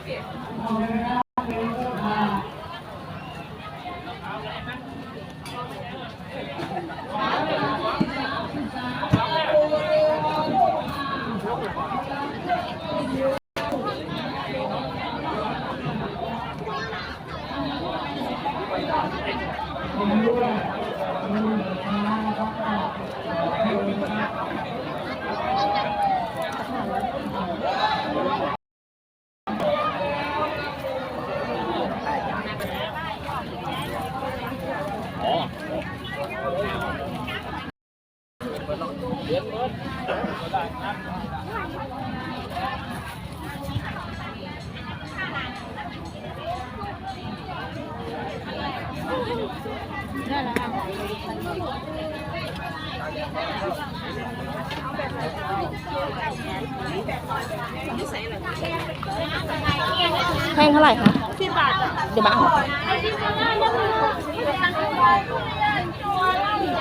เราไม่ได้ แพงเท่าไหร่คะสิบบาทเดี๋ยวมา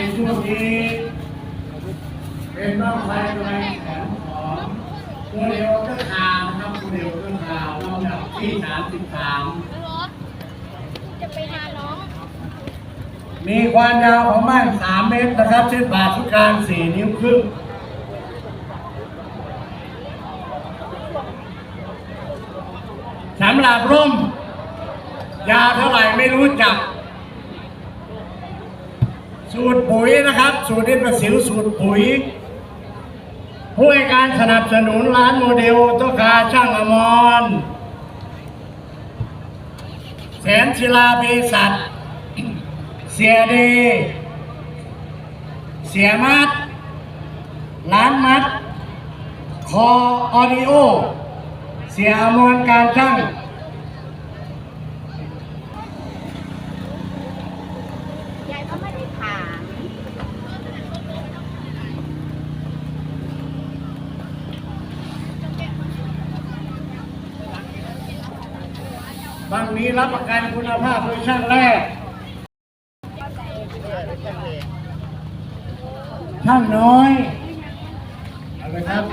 ในช่วงนี้เป็นบ้างไฟแรงแข็งของตัวเดียวก็ข่าวนะครับเดียวก็ข่าวลำดับที่สามสิบสามมีความยาวของบ้านสามเมตรนะครับเส้นผ่าศูนย์กลางสี่นิ้วครึ่งสำหรับร่ม ยาวเท่าไหร่ไม่รู้จัก สูตรปุ๋ยนะครับ สูตรนี้ประสิวสูตรปุ๋ย ผู้ให้การสนับสนุนร้านโมเดลตัวคาช่างอมรแสนศิลาเภสัชเสียเดเสียมัดร้านมัด คอออดิโอ เสียอมรการช่าง ยายก็ไม่ได้ถาม บางนี้รับประกันคุณภาพโดยช่างแรก ช่างน้อยเอาเลยครับ